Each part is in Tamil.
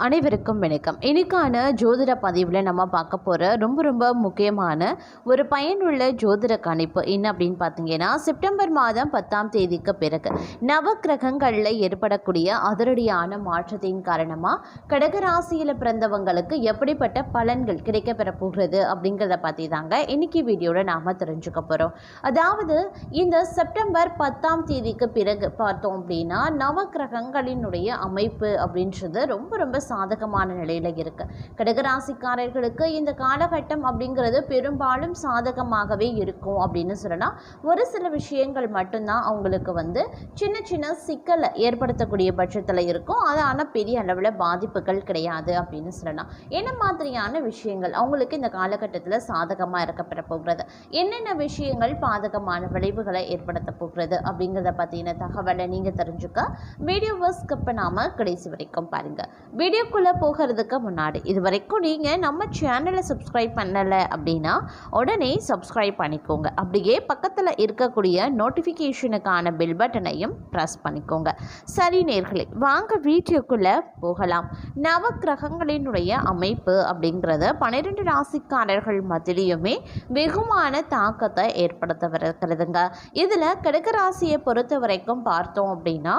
அனைவருக்கும் வணக்கம். இன்னைக்கான ஜோதிட பதிவில் நம்ம பார்க்க போகிற ரொம்ப ரொம்ப முக்கியமான ஒரு பயனுள்ள ஜோதிட கணிப்பு என்ன அப்படின்னு பார்த்தீங்கன்னா செப்டம்பர் மாதம் பத்தாம் தேதிக்கு பிறகு நவக்கிரகங்களில் ஏற்படக்கூடிய அதிரடியான மாற்றத்தின் காரணமாக கடகராசியில் பிறந்தவங்களுக்கு எப்படிப்பட்ட பலன்கள் கிடைக்கப்பெற போகிறது அப்படிங்கிறத பற்றி தாங்க இன்னைக்கு வீடியோவில் நாம் தெரிஞ்சுக்க போகிறோம் அதாவது இந்த செப்டம்பர் பத்தாம் தேதிக்கு பிறகு பார்த்தோம் அப்படின்னா நவக்கிரகங்களினுடைய அமைப்பு அப்படின்றது ரொம்ப ரொம்ப சாதகமான நிலையில் இருக்குது கடகராசிக்காரர்களுக்கு இந்த காலகட்டம் அப்படிங்கிறது பெரும்பாலும் சாதகமாகவே இருக்கும் அப்படின்னு சொல்லலாம் ஒரு சில விஷயங்கள் மட்டும்தான் அவங்களுக்கு வந்து சின்ன சின்ன சிக்கலை ஏற்படுத்தக்கூடிய பட்சத்தில் இருக்கும். அது ஆனால் பெரிய அளவில் பாதிப்புகள் கிடையாது அப்படின்னு சொல்லலாம் என்ன மாதிரியான விஷயங்கள் அவங்களுக்கு இந்த காலகட்டத்தில் சாதகமாக இருக்கப்பட போகிறது? என்னென்ன விஷயங்கள் பாதகமான விளைவுகளை ஏற்படுத்த போகிறது அப்படிங்கிறத பற்றின தகவலை நீங்கள் தெரிஞ்சுக்க. வீடியோவை ஸ்கிப் பண்ணாமல் கடைசி வரைக்கும் பாருங்கள் வீடியோக்குள்ளே போகிறதுக்கு முன்னாடி இது வரைக்கும் நீங்கள் நம்ம சேனலை சப்ஸ்கிரைப் பண்ணலை அப்படின்னா உடனே சப்ஸ்கிரைப் பண்ணிக்கோங்க. அப்படியே பக்கத்தில் இருக்கக்கூடிய நோட்டிஃபிகேஷனுக்கான பெல் பட்டனையும் ப்ரெஸ் பண்ணிக்கோங்க. சரி நேர்களே வாங்க வீடியோக்குள்ளே போகலாம். நவக்கிரகங்களினுடைய அமைப்பு அப்படிங்கிறத பன்னிரெண்டு ராசிக்காரர்கள் மத்தியிலையுமே வெகுமான தாக்கத்தை ஏற்படுத்த இருக்கிறதுங்க இதில் கடகராசியை பொறுத்த வரைக்கும் பார்த்தோம் அப்படின்னா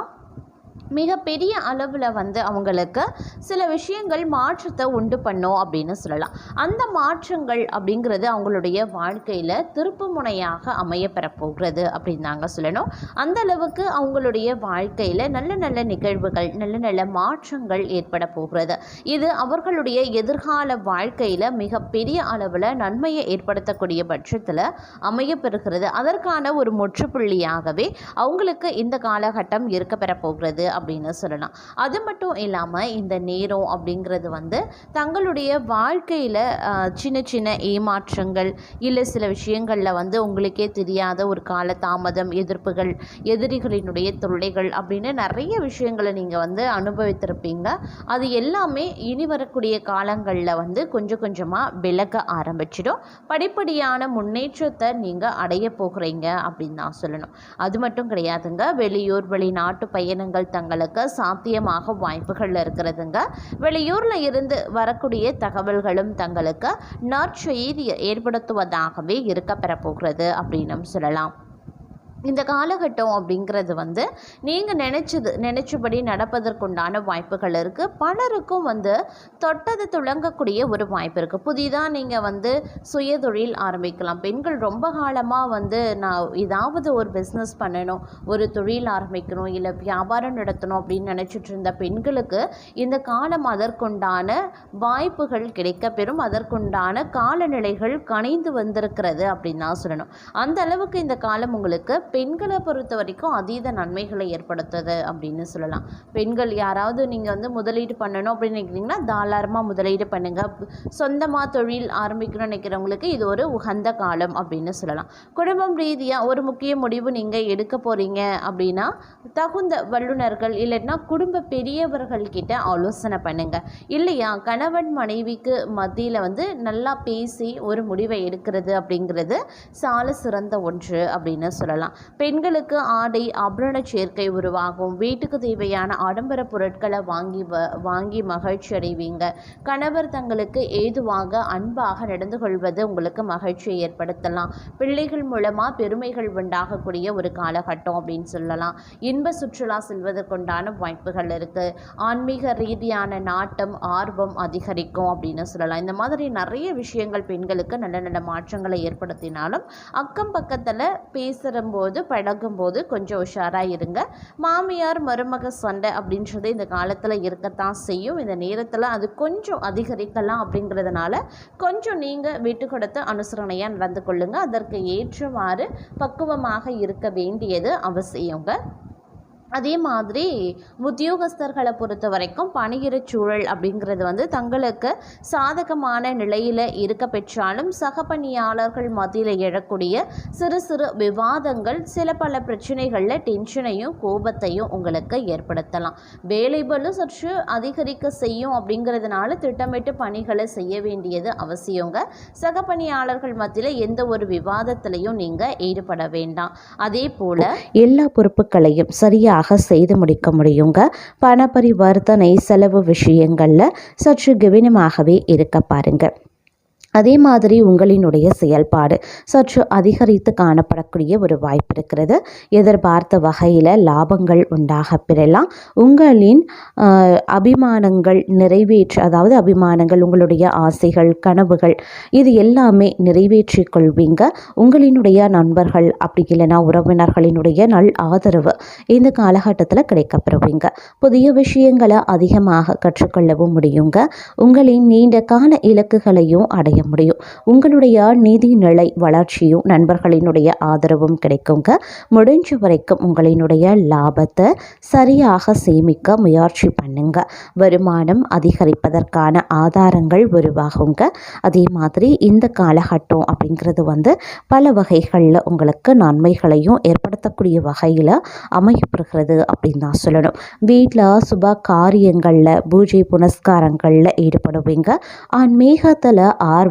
மிகப்பெரிய அளவில் வந்து அவங்களுக்கு சில விஷயங்கள் மாற்றத்தை உண்டு பண்ணும் அப்படின்னு சொல்லலாம். அந்த மாற்றங்கள் அப்படிங்கிறது அவங்களுடைய வாழ்க்கையில் திருப்பு முனையாக அமைய பெறப்போகிறது அப்படின்னு தாங்க சொல்லணும். அந்த அளவுக்கு அவங்களுடைய வாழ்க்கையில் நல்ல நல்ல நிகழ்வுகள் நல்ல நல்ல மாற்றங்கள் ஏற்பட போகிறது. இது அவர்களுடைய எதிர்கால வாழ்க்கையில் மிகப்பெரிய அளவில் நன்மையை ஏற்படுத்தக்கூடிய பட்சத்தில் அமையப்பெறுகிறது அதற்கான ஒரு முற்றுப்புள்ளியாகவே அவங்களுக்கு இந்த காலகட்டம் இருக்க பெறப்போகிறது. அப்படின்னு சொல்லலாம். அது மட்டும் இல்லாமல் இந்த நேரம் அப்படிங்கிறது வந்து தங்களுடைய வாழ்க்கையில் சின்ன சின்ன ஏமாற்றங்கள் இல்லை சில விஷயங்களில் வந்து உங்களுக்கே தெரியாத ஒரு கால தாமதம் எதிர்ப்புகள் எதிரிகளினுடைய தொல்லைகள் அப்படின்னு நிறைய விஷயங்களை நீங்கள் வந்து அனுபவித்திருப்பீங்க. அது எல்லாமே இனி வரக்கூடிய காலங்களில் வந்து கொஞ்சம் கொஞ்சமாக விலக ஆரம்பிச்சிடும். படிப்படியான முன்னேற்றத்தை நீங்கள் அடைய போகிறீங்க அப்படின்னு நான் சொல்லணும். அது மட்டும் கிடையாதுங்க. வெளியூர் வெளிநாட்டு பயணங்கள் தங்களுக்கு சாத்தியமாக வாய்ப்புகள் இருக்கிறதுங்க. வெளியூரில் இருந்து வரக்கூடிய தகவல்களும் தங்களுக்கு நற்செய்தி ஏற்படுத்துவதாகவே இருக்க பெறப்போகிறது அப்படின்னும் சொல்லலாம். இந்த காலகட்டம் அப்படிங்கிறது வந்து நீங்கள் நினச்சது நினச்சபடி நடப்பதற்குண்டான வாய்ப்புகள் இருக்குது பலருக்கும் வந்து தொட்டது துளங்கக்கூடிய ஒரு வாய்ப்பு இருக்குது புதிதாக நீங்கள் வந்து சுயதொழில் ஆரம்பிக்கலாம். பெண்கள் ரொம்ப காலமாக வந்து நான் ஏதாவது ஒரு பிஸ்னஸ் பண்ணணும் ஒரு தொழில் ஆரம்பிக்கணும் இல்லை வியாபாரம் நடத்தணும் அப்படின்னு நினச்சிட்டு இருந்த பெண்களுக்கு இந்த காலம் அதற்குண்டான வாய்ப்புகள் கிடைக்க பெறும் அதற்குண்டான காலநிலைகள் கணிந்து வந்திருக்கிறது அப்படின்னு தான் சொல்லணும். அந்த அளவுக்கு இந்த காலம் உங்களுக்கு பெண்களை பொறுத்த வரைக்கும் அதீத நன்மைகளை ஏற்படுத்துது அப்படின்னு சொல்லலாம். பெண்கள் யாராவது நீங்கள் வந்து முதலீடு பண்ணணும் அப்படின்னு நினைக்கிறீங்கன்னா தாராளமாக முதலீடு பண்ணுங்கள் சொந்தமாக தொழில் ஆரம்பிக்கணும்னு நினைக்கிறவங்களுக்கு இது ஒரு உகந்த காலம் அப்படின்னு சொல்லலாம். குடும்பம் ரீதியாக ஒரு முக்கிய முடிவு நீங்கள் எடுக்க போகிறீங்க அப்படின்னா தகுந்த வல்லுநர்கள் இல்லைன்னா குடும்ப பெரியவர்கள் கிட்ட ஆலோசனை பண்ணுங்கள் இல்லையா கணவன் மனைவிக்கு மத்தியில் வந்து நல்லா பேசி ஒரு முடிவை எடுக்கிறது அப்படிங்கிறது சால சிறந்த ஒன்று அப்படின்னு சொல்லலாம். பெண்களுக்கு ஆடை ஆபரண சேர்க்கை உருவாகும். வீட்டுக்கு தேவையான ஆடம்பர பொருட்களை வாங்கி வ வாங்கி மகிழ்ச்சி அடைவீங்க. கணவர் தங்களுக்கு ஏதுவாக அன்பாக நடந்து கொள்வது உங்களுக்கு மகிழ்ச்சியை ஏற்படுத்தலாம். பிள்ளைகள் மூலமாக பெருமைகள் உண்டாகக்கூடிய ஒரு காலகட்டம் அப்படின்னு சொல்லலாம். இன்ப சுற்றுலா செல்வதற்குண்டான வாய்ப்புகள் இருக்குது ஆன்மீக ரீதியான நாட்டம் ஆர்வம் அதிகரிக்கும் அப்படின்னு சொல்லலாம். இந்த மாதிரி நிறைய விஷயங்கள் பெண்களுக்கு நல்ல நல்ல மாற்றங்களை ஏற்படுத்தினாலும் அக்கம் பக்கத்தில் பழகும் பழகும்போது கொஞ்சம் உஷாராக இருங்க. மாமியார் மருமக சண்டை அப்படின்றது இந்த காலத்தில் இருக்கத்தான் செய்யும். இந்த நேரத்தில் அது கொஞ்சம் அதிகரிக்கலாம் அப்படிங்கிறதுனால கொஞ்சம் நீங்கள் விட்டு கொடுத்து அனுசரணையாக நடந்து கொள்ளுங்கள் அதற்கு ஏற்றவாறு பக்குவமாக இருக்க வேண்டியது அவசியங்க. அதே மாதிரி உத்தியோகஸ்தர்களை பொறுத்த வரைக்கும் பணியிட சூழல் அப்படிங்கிறது வந்து தங்களுக்கு சாதகமான நிலையில் இருக்க பெற்றாலும் சக பணியாளர்கள் மத்தியில் எழக்கூடிய சிறு சிறு விவாதங்கள் சில பல பிரச்சனைகளில் டென்ஷனையும் கோபத்தையும் உங்களுக்கு ஏற்படுத்தலாம். வேலைபலும் சற்று அதிகரிக்க செய்யும் அப்படிங்கிறதுனால திட்டமிட்டு பணிகளை செய்ய வேண்டியது அவசியங்க. சக பணியாளர்கள் மத்தியில் எந்த ஒரு விவாதத்திலையும் நீங்கள் ஈடுபட வேண்டாம். அதே போல் எல்லா பொறுப்புகளையும் சரியாக சிறப்பாக செய்து முடிக்க முடியுங்க. பண பரிவர்த்தனை செலவு விஷயங்களில் சற்று கவனமாகவே இருக்க பாருங்க. அதே மாதிரி உங்களினுடைய செயல்பாடு சற்று அதிகரித்து காணப்படக்கூடிய ஒரு வாய்ப்பு இருக்கிறது. எதிர்பார்த்த வகையில் லாபங்கள் உண்டாக பெறலாம். உங்களின் அபிமானங்கள் நிறைவேற்ற அதாவது அபிமானங்கள் உங்களுடைய ஆசைகள் கனவுகள் இது எல்லாமே நிறைவேற்றி கொள்வீங்க. உங்களினுடைய நண்பர்கள் அப்படி இல்லைன்னா உறவினர்களினுடைய நல் ஆதரவு இந்த காலகட்டத்தில் கிடைக்கப்பெறுவீங்க. புதிய விஷயங்களை அதிகமாக கற்றுக்கொள்ளவும் முடியுங்க. உங்களின் நீண்ட கால இலக்குகளையும் அடைய முடியும். உங்களுடைய நிதிநிலை வளர்ச்சியும் நண்பர்களினுடைய ஆதரவும் கிடைக்குங்க. முடிஞ்ச வரைக்கும் உங்களினுடைய லாபத்தை சரியாக சேமிக்க முயற்சி பண்ணுங்க. வருமானம் அதிகரிப்பதற்கான ஆதாரங்கள் உருவாகுங்க. அதே மாதிரி இந்த காலகட்டம் அப்படிங்கிறது வந்து பல வகைகளில் உங்களுக்கு நன்மைகளையும் ஏற்படுத்தக்கூடிய வகையில் அமையப்படுகிறது அப்படின்னு தான் சொல்லணும். வீட்டில் சுப காரியங்களில் பூஜை புனஸ்காரங்களில் ஈடுபடுவீங்க. ஆன்மீகத்தில் ஆர்வம்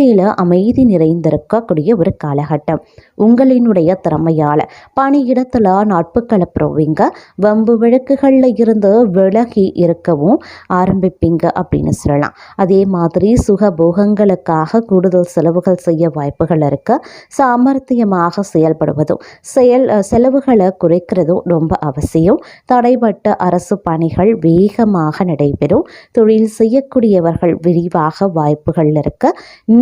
வேலையில் அமைதி நிறைந்திருக்கக்கூடிய ஒரு காலகட்டம். உங்களினுடைய திறமையால் பணியிடத்தில் நட்புக்களை பெறுவீங்க வம்பு வழக்குகளில் இருந்து விலகி இருக்கவும் ஆரம்பிப்பீங்க அப்படின்னு சொல்லலாம். அதே மாதிரி சுக போகங்களுக்காக கூடுதல் செலவுகள் செய்ய வாய்ப்புகள் இருக்கு. சாமர்த்தியமாக செயல்படுவதும் செயல் செலவுகளை குறைக்கிறதும் ரொம்ப அவசியம். தடைப்பட்ட அரசு பணிகள் வேகமாக நடைபெறும். தொழில் செய்யக்கூடியவர்கள் விரிவாக வாய்ப்புகள் இருக்க.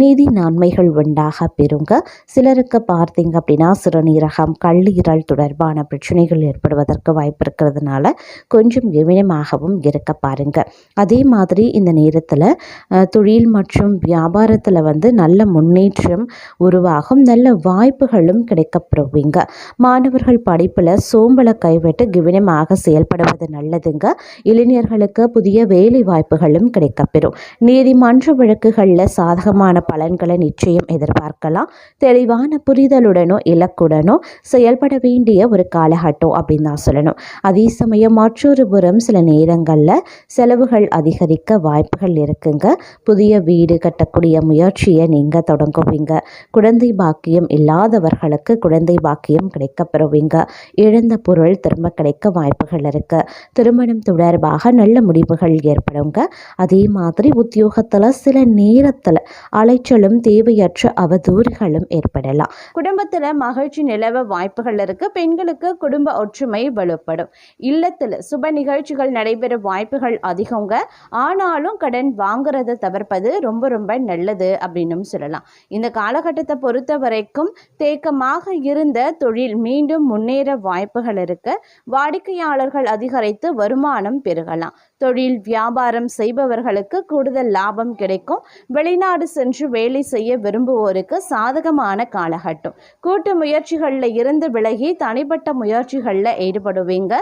நிதி நன்மைகள் உண்டாக பெறுங்க. சிலருக்கு பார்த்தீங்க அப்படின்னா சிறுநீரகம் கல்லீரல் தொடர்பான பிரச்சனைகள் ஏற்படுவதற்கு வாய்ப்பு இருக்கிறதுனால கொஞ்சம் கவனமாகவும் இருக்க பாருங்க. அதே மாதிரி இந்த நேரத்தில் தொழில் மற்றும் வியாபாரத்தில் வந்து நல்ல முன்னேற்றம் உருவாகும் நல்ல வாய்ப்புகளும் கிடைக்கப்படுவீங்க. மாணவர்கள் படிப்பில் சோம்பலை கைவிட்டு கவனமாக செயல்படுவது நல்லதுங்க. இளைஞர்களுக்கு புதிய வேலை வாய்ப்புகளும் கிடைக்கப்பெறும். நீதிமன்ற வழக்குகளில் சாதகமான பலன்களை நிச்சயம் எதிர்பார்க்கலாம். தெளிவான புரிதலுடனோ இலக்குடனோ செயல்பட வேண்டிய ஒரு காலகட்டம் அப்படின்னு தான் சொல்லணும். அதே சமயம் மற்றொரு புறம் சில நேரங்களில் செலவுகள் அதிகரிக்க வாய்ப்புகள் இருக்குங்க. புதிய வீடு கட்டக்கூடிய முயற்சியை நீங்கள் தொடங்குவீங்க. குழந்தை பாக்கியம் இல்லாதவர்களுக்கு குழந்தை பாக்கியம் கிடைக்கப்பெறுவீங்க. இழந்த பொருள் திரும்ப கிடைக்க வாய்ப்புகள் இருக்கு. திருமணம் தொடர்பாக நல்ல முடிவுகள் ஏற்படுங்க. அதே மாதிரி உத்தியோகத்தில் சில நேரத்தில் அலைச்சலும் தேவையற்ற அவதூறுகளும் ஏற்படலாம். குடும்பத்தில் மகிழ்ச்சி நிலவ வாய்ப்புகள் இருக்கு. பெண்களுக்கு குடும்ப ஒற்றுமை வலுப்படும். இல்லத்தில் சுப நிகழ்ச்சிகள் நடைபெற வாய்ப்புகள் அதிகங்க. ஆனாலும் கடன் வாங்குறதை தவிர்ப்பது ரொம்ப ரொம்ப நல்லது அப்படின்னும் சொல்லலாம். இந்த காலகட்டத்தை பொறுத்த வரைக்கும் தேக்கமாக இருந்த தொழில் மீண்டும் முன்னேற வாய்ப்புகள் இருக்கு. வாடிக்கையாளர்கள் அதிகரித்து வருமானம் பெருகலாம். தொழில் வியாபாரம் செய்பவர்களுக்கு கூடுதல் லாபம் கிடைக்கும். வெளிநாடு சென்று வேலை செய்ய விரும்புவோருக்கு சாதகமான காலகட்டம். கூட்டு முயற்சிகளில் இருந்து விலகி தனிப்பட்ட முயற்சிகளில் ஈடுபடுவீங்க.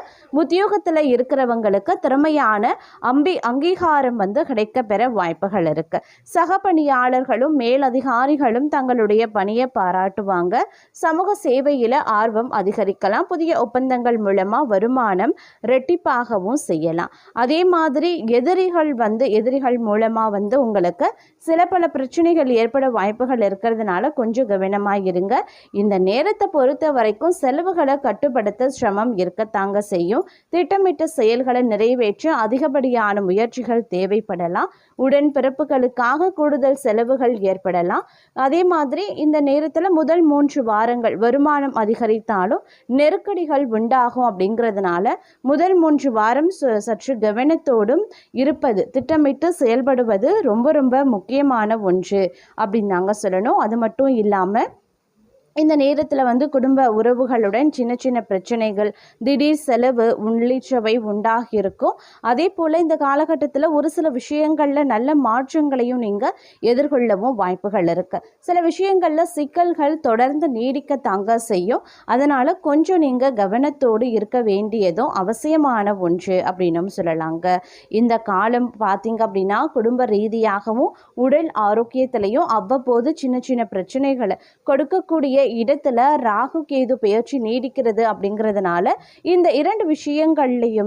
உத்தியோகத்தில் இருக்கிறவங்களுக்கு திறமையான அம்பி அங்கீகாரம் வந்து கிடைக்க பெற வாய்ப்புகள் இருக்கு. சக பணியாளர்களும் மேலதிகாரிகளும் தங்களுடைய பணியை பாராட்டுவாங்க. சமூக சேவையில் ஆர்வம் அதிகரிக்கலாம். புதிய ஒப்பந்தங்கள் மூலமாக வருமானம் ரெட்டிப்பாகவும் செய்யலாம். அதே மாதிரி எதிரிகள் வந்து எதிரிகள் மூலமாக வந்து உங்களுக்கு சில பல பிரச்சனைகள் ஏற்பட வாய்ப்புகள் இருக்கிறதுனால கொஞ்சம் கவனமாக இருங்க. இந்த நேரத்தை பொறுத்த வரைக்கும் செலவுகளை கட்டுப்படுத்த சிரமம் இருக்கத்தாங்க செய்யும். திட்டமிட்ட செயல்களை நிறைவேற்ற அதிகப்படியான முயற்சிகள் தேவைப்படலாம். உடன்பிறப்புகளுக்காக கூடுதல் செலவுகள் ஏற்படலாம். அதே மாதிரி இந்த நேரத்தில் முதல் மூன்று வாரங்கள் வருமானம் அதிகரித்தாலும் நெருக்கடிகள் உண்டாகும் அப்படிங்கிறதுனால முதல் மூன்று வாரம் சற்று சற்று கவனத்தோடும் இருப்பது திட்டமிட்டு செயல்படுவது ரொம்ப ரொம்ப முக்கியமான ஒன்று. அப்படின்னு நாங்கள் சொல்லணும். அது மட்டும் இல்லாமல் இந்த நேரத்தில் வந்து குடும்ப உறவுகளுடன் சின்ன சின்ன பிரச்சனைகள் திடீர் செலவு உள்ளிட்டவை உண்டாகியிருக்கும். அதே போல் இந்த காலகட்டத்தில் ஒரு சில விஷயங்களில் நல்ல மாற்றங்களையும் நீங்கள் எதிர்கொள்ளவும் வாய்ப்புகள் இருக்குது சில விஷயங்களில் சிக்கல்கள் தொடர்ந்து நீடிக்க தாங்க செய்யும். அதனால் கொஞ்சம் நீங்கள் கவனத்தோடு இருக்க வேண்டியதும் அவசியமான ஒன்று அப்படின்னும் சொல்லலாங்க. இந்த காலம் பார்த்தீங்க அப்படின்னா குடும்ப ரீதியாகவும் உடல் ஆரோக்கியத்திலையும் அவ்வப்போது சின்ன சின்ன பிரச்சனைகளை கொடுக்கக்கூடிய இடத்துல ராகு கேது பெயர்ச்சி நீடிக்கிறது அப்படிங்கிறதுனால இந்த இரண்டு விஷயங்கள்லையும்